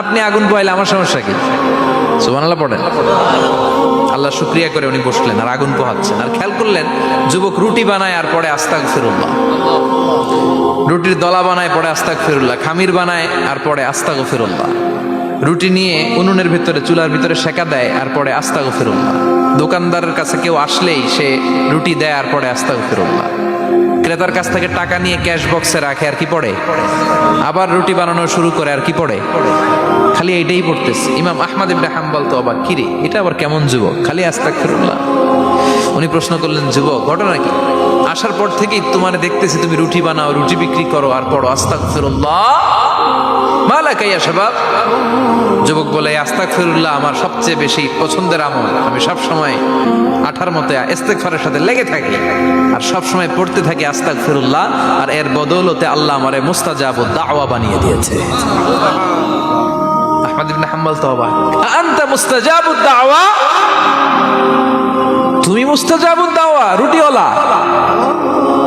আপনি আগুন পোহাইলে আমার সমস্যা কি? সুবহানাল্লাহ পড়েন। আল্লাহ শুক্রিয়া করে উনি বসলেন আর আগুন পোহাচ্ছেন। আর খেয়াল করলেন, যুবক রুটি বানায় আর পরে আস্তাক ফিরুল্লাহ রুটির দলা বানায় পরে আস্তাক ফিরুল্লাহ খামির বানায় আর পরে আস্তাক ফিরুল্লাহ রুটি নিয়ে উনুনের ভিতরে, চুলার ভিতরে সেকা দেয় আর পরে আস্তাক ফিরুল্লাহ দোকানদারের কাছে কেউ আসলেই সে রুটি দেয় আর পরে আস্তাক ফিরুল্লাহ ক্রেতার কাছ থেকে টাকা নিয়ে ক্যাশ বক্সে রাখে, আর কি পড়ে? আবার রুটি বানানো শুরু করে, আর কি পড়ে? খালি এইটাই পড়তেছে। ইমাম আহমদ ইবনে হাম্বাল তো অবাক। কিরে, এটা আবার কেমন যুবক? খালি আস্তাগফিরুল্লাহ। উনি প্রশ্ন করলেন, যুবক, ঘটনা কি? আসার পর থেকেই তোমার দেখতেছি তুমি রুটি বানাও, রুটি বিক্রি করো, আর পড়ো আস্তাগফিরুল্লাহ। মালাকাইয়া শাবাব, যুবক বলে আস্তাক ফিরুল্লাহ আমার সবচেয়ে বেশি পছন্দের আমল। আমি সব সময় আঠার মতে ইস্তেগফারের সাথে লেগে থাকি আর সব সময় পড়তে থাকি আস্তাক ফিরুল্লাহ আর এর বদৌলতে আল্লাহ আমারে মুস্তাজাব দাওয়া বানিয়ে দিয়েছে। আহমদ ইবনে হাম্বল তো অবাক আনতা মুস্তাজাবুদ দাওয়া? তুমি মুস্তাজাবুদ দাওয়া, রুটিওয়ালা।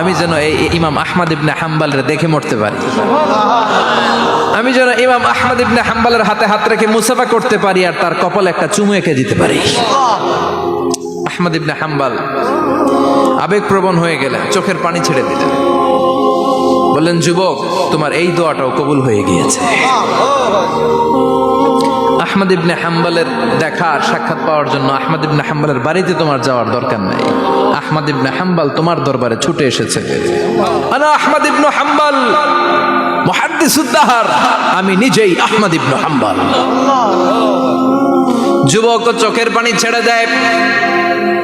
আমি যেন এই এই ইমাম আহমদ ইবনে হাম্বালের দেখে মরতে পারি। আমি যেন ইমাম আহমদ ইবনে হাম্বালের হাতে হাত রেখে মুসাফা করতে পারি আর তার কপালে একটা চুমু এঁকে দিতে পারি। আহমদ ইবনে হাম্বাল আবেগপ্রবণ হয়ে গেলেন, চোখের পানি ছেড়ে দিলেন। বললেন, যুবক, তোমার এই দোয়াটাও কবুল হয়ে গিয়েছে। আহমদ ইবনে হাম্বালের দেখা সাক্ষাৎ পাওয়ার জন্য আহমদ ইবনে হাম্বালের বাড়িতে তোমার যাওয়ার দরকার নাই। আহমদ ইবনে হাম্বাল তোমার দরবারে ছুটে এসেছে। আহমদ ইবনে হাম্বাল আমি নিজেই আহমদ ইবনে হাম্বাল। যুবক চোখের পানি ছেড়ে দেয়।